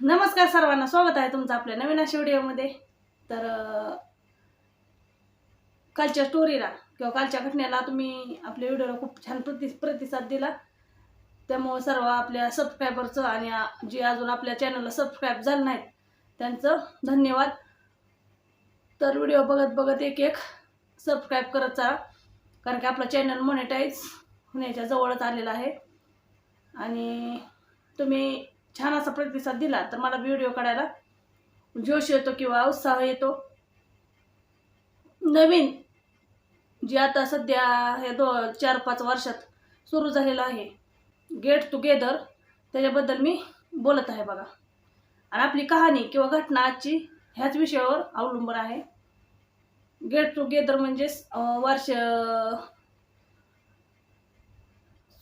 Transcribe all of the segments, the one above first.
नमस्कार सर्वांना स्वागत आहे तुमचं आपल्या नवीन अशा व्हिडिओमध्ये. तर कालच्या स्टोरीला किंवा कालच्या घटनेला तुम्ही आपल्या व्हिडिओला खूप छान प्रति प्रतिसाद दिला. त्यामुळं सर्व आपल्या सबस्क्रायबरचं आणि जे अजून आपल्या चॅनलला सबस्क्राईब झालं नाहीत त्यांचं धन्यवाद. तर व्हिडिओ बघत बघत एक एक सबस्क्राईब करत चला कारण की आपलं चॅनल मॉनिटाईज होण्याच्या जवळच आलेलं आहे. आणि तुम्ही छान असा प्रतिसाद दिला तर मला व्हिडिओ काढायला जोश येतो किंवा उत्साह येतो. नवीन जे आता सध्या हे दो चार पाच वर्षात सुरू झालेलं आहे गेट टुगेदर त्याच्याबद्दल मी बोलत आहे बघा. आणि आपली कहाणी किंवा घटना आजची ह्याच विषयावर अवलंबून आहे. गेट टुगेदर म्हणजेच वर्ष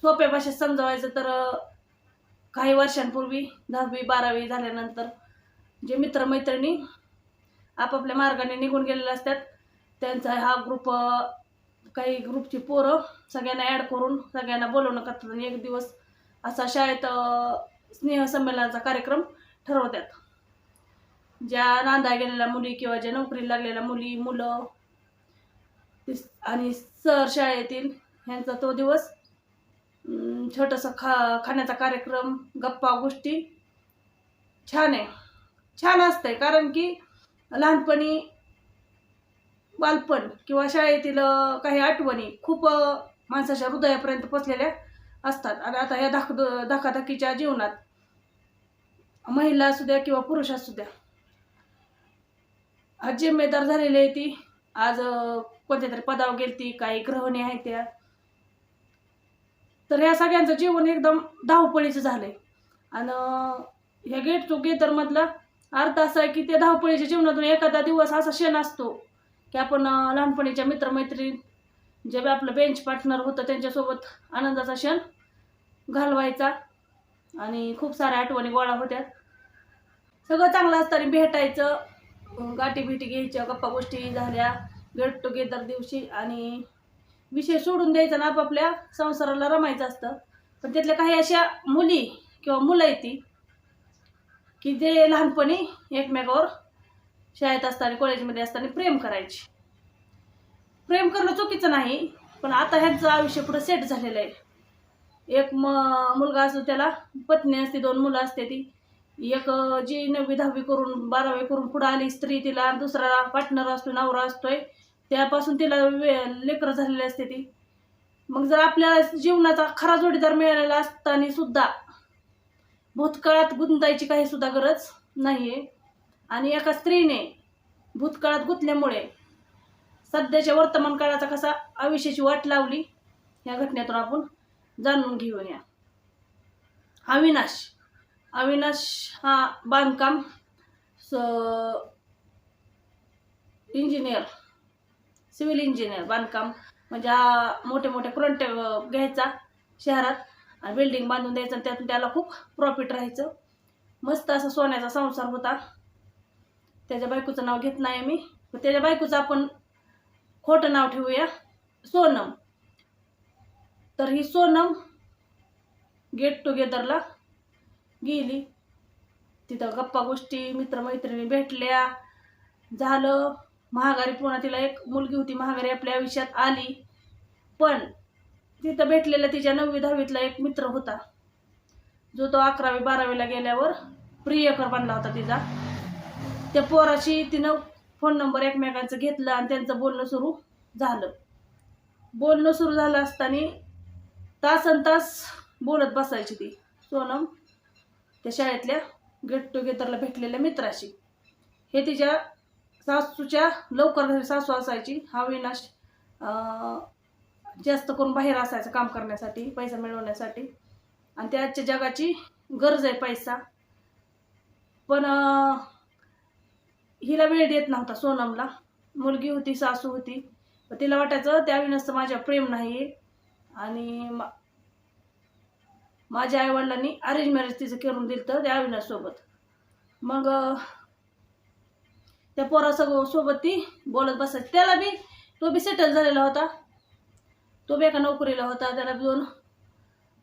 सोप्या भाषेत समजावायचं तर काही वर्षांपूर्वी दहावी बारावी झाल्यानंतर जे मित्रमैत्रिणी आपापल्या मार्गाने निघून गेलेले असतात त्यांचा हा ग्रुप काही ग्रुपची पोरं सगळ्यांना ॲड करून सगळ्यांना बोलवणं करतात आणि एक दिवस असा शाळेत स्नेहसंमेलनाचा कार्यक्रम ठरवतात. ज्या नांदा गेलेल्या मुली किंवा ज्या नोकरीला लागलेल्या मुली मुलं आणि सर शाळेतील ह्यांचा तो दिवस छोटंसं खा खाण्याचा कार्यक्रम गप्पा गोष्टी. छान आहे. छान असतंय कारण की लहानपणी बालपण किंवा शाळेतील काही आठवणी खूप माणसाच्या हृदयापर्यंत पोचलेल्या असतात. आणि आता या धाक धाकाधाकीच्या जीवनात महिला असू द्या किंवा पुरुष असू द्या आज जिम्मेदार झालेली आहे ती. आज कोणत्या तरी पदावर गेलती काही ग्रहणी आहेत त्या. तर ह्या सगळ्यांचं जीवन एकदम धावपळीचं झालंय. आणि हे गेट टू मधला अर्थ असा आहे की त्या धावपळीच्या जीवनातून एखादा दिवस असा क्षण असतो की आपण लहानपणीच्या मित्रमैत्रीण जे बी आपलं बेंच पार्टनर होतं त्यांच्यासोबत आनंदाचा क्षण घालवायचा. आणि खूप साऱ्या आठवणी गोळा होत्या. सगळं चांगलं असताना भेटायचं गाठी भेटी घ्यायच्या गप्पा गोष्टी झाल्या गेट टुगेदर दिवशी. आणि विषय सोडून द्यायचा ना आपापल्या संसाराला रमायचं असतं. पण त्यातल्या काही अशा मुली किंवा मुलं येते की जे लहानपणी एकमेकावर शाळेत असताना कॉलेजमध्ये असताना प्रेम करायची. प्रेम करणं चुकीचं नाही पण आता ह्यांचं आयुष्य पुढं सेट झालेलं आहे. एक म मुलगा असतो त्याला पत्नी असते दोन मुलं असते ती. एक जी नववी दहावी करून बारावी करून पुढं आली स्त्री तिला दुसरा पार्टनर असतो नवरा असतोय. त्यापासून तिला वे लेकरं झालेली असते ती. मग जर आपल्याला जीवनाचा खरा जोडीदार मिळालेला असताना सुद्धा भूतकाळात गुंतायची काही सुद्धा गरज नाही आहे आणि एका स्त्रीने भूतकाळात गुंतल्यामुळे सध्याच्या वर्तमान काळाचा कसा आयुष्याची वाट लावली या घटनेतून आपण जाणून घेऊया. अविनाश. अविनाश हा बांधकाम स इंजिनियर सिव्हिल इंजिनियर बांधकाम म्हणजे मोठे मोठे फ्रंट घ्यायचा शहरात आणि बिल्डिंग बांधून द्यायचं आणि त्यातून त्याला खूप प्रॉफिट राहायचं. मस्त असा सोन्याचा संसार होता. त्याच्या बायकोचं नाव घेत नाही मी पण त्याच्या बायकोचं आपण खोटं नाव ठेवूया सोनम. तर ही सोनम गेट टुगेदरला गेली. तिथं गप्पा गोष्टी मित्रमैत्रिणी भेटल्या. झालं. महागारी पुन्हा तिला एक मुलगी होती. महागारी आपल्या आयुष्यात आली. पण तिथं भेटलेला तिच्या नववी दहावीतला एक मित्र होता. जो तो अकरावी बारावीला गेल्यावर प्रियकर बनला होता तिचा. त्या पोराशी तिनं फोन नंबर एकमेकांचं घेतलं आणि त्यांचं बोलणं सुरू झालं. बोलणं सुरू झालं असताना तासन तास बोलत बसायची ती. सोनम त्या शाळेतल्या गेट टुगेदरला भेटलेल्या मित्राशी. हे तिच्या सासूच्या लवकर घरी सासू असायची. हा विनाश जास्त करून बाहेर असायचं काम करण्यासाठी पैसा मिळवण्यासाठी. आणि त्या आजच्या जगाची गरज आहे पैसा. पण हिला वेळ देत नव्हता सोनमला. मुलगी होती सासू होती. तिला वाटायचं त्या विनासचं माझ्या प्रेम नाही आणि मा- माझ्या आईवडिलांनी अरेंज मॅरेज तिचं करून दिलं तर त्या अविनाशसोबत मग त्या पोरासोबत सोबत ती बोलत बसायची त्याला बी तो बी सेटल झालेला होता. तो बी एका नोकरीला होता. त्याला बी दोन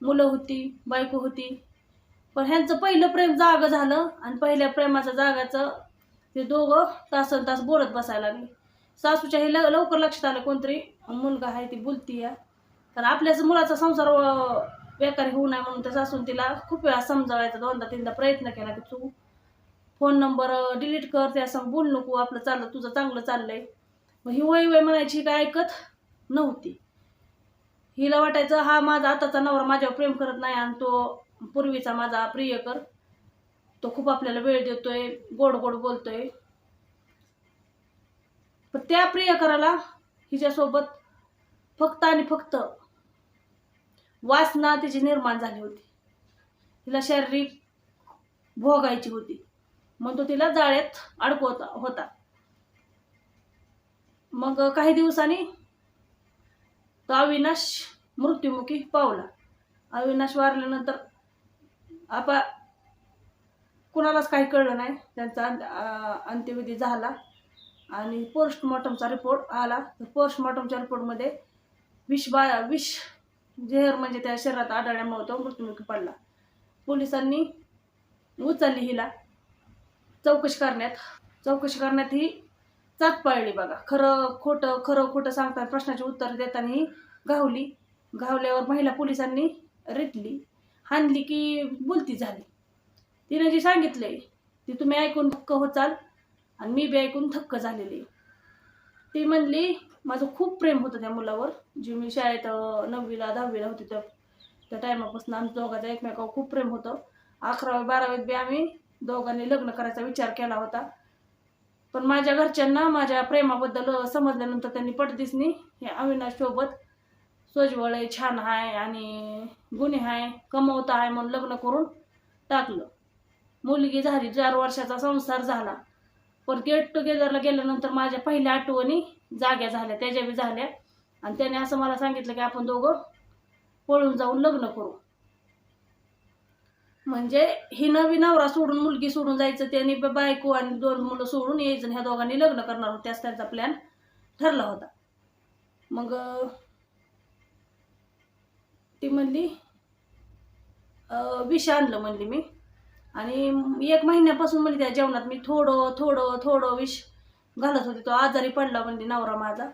मुलं होती बायको होती. पण ह्यांचं पहिलं प्रेम जागं झालं आणि पहिल्या प्रेमाचं जागाचं ते दोघं तासन तास बोलत बसायला लागले. सासूच्या हे ल लवकर लक्षात आलं कोणतरी मुलगा आहे ती बोलती या कारण आपल्याच मुलाचा संसार अं, बेकारी होऊ नये म्हणून त्या सासून तिला खूप वेळा समजावायचा दोनदा तीनदा प्रयत्न केला की तू फोन नंबर डिलीट कर त्या संग बोल नको आपलं चाललं तुझं चांगलं चाललंय. मग ही वय वय म्हणायची काय ऐकत नव्हती. हिला वाटायचं हा माझा आताचा नवरा माझ्यावर प्रेम करत नाही आणि तो पूर्वीचा माझा प्रियकर. तो खूप आपल्याला वेळ देतोय गोड गोड बोलतोय. पण त्या प्रियकराला हिच्यासोबत फक्त आणि फक्त वासना तिची निर्माण झाली होती. तिला शारीरिक भोगायची होती. मग तो तिला जाळ्यात अडकवत होता. मग काही दिवसांनी तो अविनाश मृत्युमुखी पावला. अविनाश वारल्यानंतर आपा कुणालाच काही कळलं नाही. त्यांचा अंत्यविधी झाला आणि पोस्टमॉर्टमचा रिपोर्ट आला. तर पोस्टमॉर्टमच्या रिपोर्टमध्ये विष बा विष जेहर म्हणजे त्या शरीरात आढळल्यामुळे तो मृत्युमुखी पडला. पोलिसांनी उचलली हिला. चौकशी करण्यात चौकशी करण्यात ही जात पाळली बघा. खरं खोटं खरं खोटं सांगताना प्रश्नाची उत्तर देताना ही गावली गावल्यावर महिला पोलिसांनी रेटली हानली की बोलती झाली. तिने जे सांगितले ती तुम्ही ऐकून थक्क होचाल आणि मी बी ऐकून थक्क झालेली ती म्हणली माझं खूप प्रेम होतं त्या मुलावर. जे मी शाळेत नववीला दहावीला होती त्या त्या टायमापासून आमच्या दोघांचं एकमेकावर खूप प्रेम होतं. अकरावी बारावीत बी आम्ही दोघांनी लग्न करायचा विचार केला होता. पण माझ्या घरच्यांना माझ्या प्रेमाबद्दल समजल्यानंतर त्यांनी पटदिसनी हे अविनाशसोबत सोजवळ आहे छान आहे आणि गुन्हे आहे कमवता आहे म्हणून लग्न करून टाकलं. मुलगी झाली चार वर्षाचा संसार झाला. पण गेट टुगेदरला गेल्यानंतर माझ्या पहिल्या आठवणी जाग्या झाल्या त्याच्या बी झाल्या. आणि त्याने असं मला सांगितलं की आपण दोघं पळून जाऊन लग्न करू. म्हणजे ही नवी नवरा सोडून मुलगी सोडून जायचं त्यांनी बायको आणि दोन मुलं सोडून यायचं ह्या दोघांनी लग्न करणार होत्याच त्यांचा प्लॅन ठरला होता. मग ती म्हणली विष आणलं म्हणली मी. आणि एक महिन्यापासून म्हणली त्या जेवणात मी थोडं थोडं थोडं विष घालत होते. तो आजारी पडला म्हणली नवरा माझा.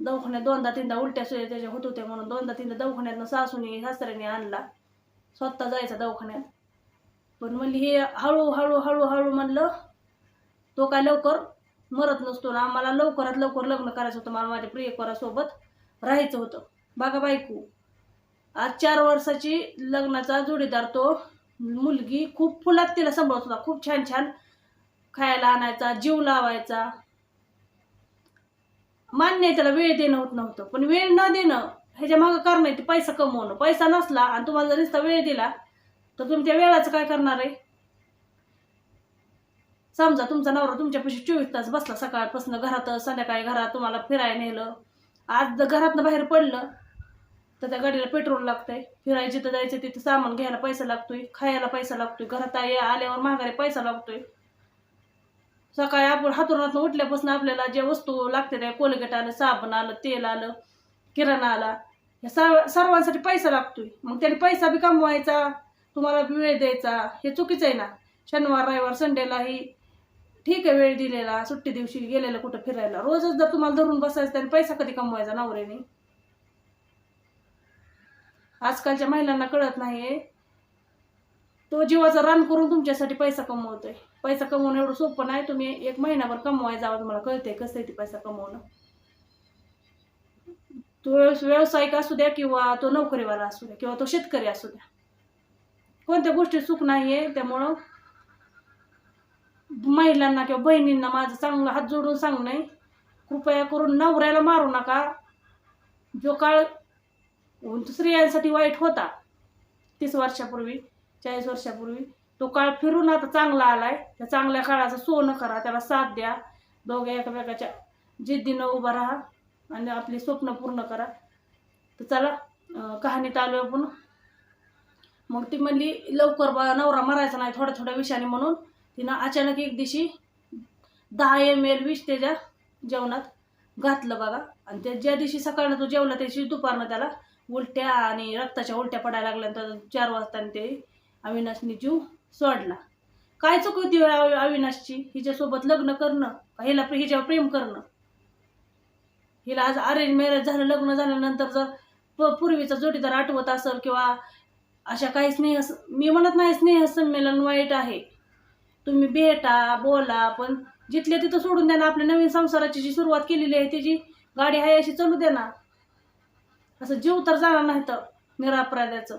दवाखान्यात दोनदा तीनदा उलट्या सुद्धा त्याच्या होत होत्या म्हणून दोनदा तीनदा दवाखान्यातनं सासूने सासऱ्याने आणला. स्वतः जायचा दवाखान्यात. पण म्हणली हे हळूहळू हळूहळू म्हणलं तो काय लवकर मरत नसतो ना आम्हाला लवकरात लवकर लग्न करायचं होतं मला माझ्या प्रियकरासोबत राहायचं होतं. बघा बायको आज चार वर्षाची लग्नाचा जोडीदार तो मुलगी खूप फुलात तिला सांभाळत होता खूप छान छान खायला आणायचा जीव लावायचा. मान्य आहे त्याला वेळ देणं होत नव्हतं पण वेळ न देणं ह्याच्या मागं कारण आहे ते पैसा कमवणं. पैसा नसला आणि तुम्हाला जर नुसता वेळ दिला तर तुम्ही त्या वेळाचं काय करणार आहे? समजा तुमचा नवरा तुमच्यापाशी चोवीस तास बसला सकाळपासून घरात संध्याकाळी घरात तुम्हाला फिरायला नेलं. आज जर घरातनं बाहेर पडलं तर त्या गाडीला पेट्रोल लागतंय. फिरायला जिथं जायचं तिथं सामान घ्यायला पैसा लागतोय खायला पैसा लागतोय घरात आय- आल्यावर महागारी पैसा लागतोय. सकाळी आपण हातूनातून उठल्यापासून आपल्याला जे वस्तू लागते त्या कोलगेट आलं साबण आलं तेल आलं किराणा आला या सर्व सर्वांसाठी पैसा लागतोय. मग त्याने पैसा बी कमवायचा. तुम्हाला वेळ द्यायचा हे चुकीचं आहे ना. शनिवार रविवार संडेलाही ठीक आहे वेळ दिलेला सुट्टी दिवशी गेलेलं कुठं फिरायला. रोजच जर तुम्हाला धरून बसायचं त्याने पैसा कधी कमवायचा नवऱ्याने? आजकालच्या महिलांना कळत नाहीये. तो जीवाचं रान करून तुमच्यासाठी पैसा कमवतोय. पैसा कमवणं एवढं सोपं नाही. तुम्ही एक महिनाभर कमवायला जावं तुम्हाला कळतंय कसं आहे ते पैसा कमवणं. तो व्यवसायिक असू द्या किंवा तो नोकरीवाला असू द्या किंवा तो शेतकरी असू द्या. कोणत्या गोष्टी सुख आहे त्यामुळं महिलांना किंवा बहिणींना माझं चांगलं हात जोडून सांगणं आहे कृपया करून नवऱ्याला मारू नका. जो काळ स्त्रियांसाठी वाईट होता तीस वर्षापूर्वी चाळीस वर्षापूर्वी तो काळ फिरून आता चांगला आलाय. त्या चांगल्या काळाचं सोनं करा त्याला साथ द्या. दोघे एकमेकाच्या जिद्दीनं उभा राहा आणि आपली स्वप्न पूर्ण करा. तर चला कहाणीत आलो आपण मग ती म्हणली लवकर बा नवरा मरायचा नाही थोड्या थोड्या विषयाने म्हणून. तिनं अचानक एक दिवशी दहा एम एल विष त्याच्या जेवणात घातलं बघा आणि त्या ज्या दिवशी सकाळनं तो जेवला त्या दिवशी दुपारनं त्याला उलट्या आणि रक्ताच्या उलट्या पडायला लागल्यानंतर चार वाजता ते अविनाशने जीव सोडला. काय चुक होती हो अवि- अविनाशची? हिच्यासोबत लग्न करणं? का हिला हिच्यावर प्रेम करणं? हिला आज अरेंज मॅरेज झालं लग्न झाल्यानंतर जर प- पूर्वीचा जोडीदार आठवत असेल किंवा अशा काही स्नेह मी म्हणत नाही स्नेह संमेलन वाईट आहे. तुम्ही भेटा बोला पण जिथल्या तिथं सोडून द्या ना आपल्या नवीन संसाराची जी सुरुवात केलेली आहे त्याची गाडी आहे अशी चालू द्या ना. असं जीव तर जाणार नाही तर निरापराध्याचं.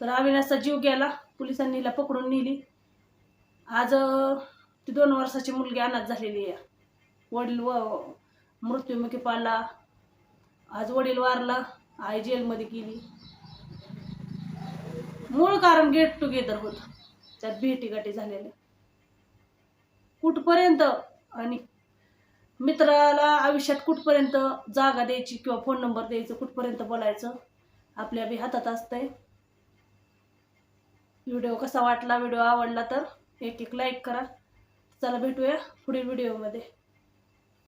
तर अविनाशचा जीव गेला पोलिसांनी हिला पकडून नेली. आज ती दोन वर्षाची मुलगी अनाथ झालेली आहे. वडील व मृत्युमुखी पाडला. आज वडील वारला आई जेलमध्ये गेली. मूळ कारण गेट टुगेदर होत. त्यात भेटीगाठी झालेल्या. कुठपर्यंत आणि मित्राला आयुष्यात कुठपर्यंत जागा द्यायची किंवा फोन नंबर द्यायचं कुठपर्यंत बोलायचं आपल्या बी हातात असतंय. व्हिडिओ कसा वाटला व्हिडिओ आवडला तर एक एक लाईक करा. चला भेटूया पुढील व्हिडिओमध्ये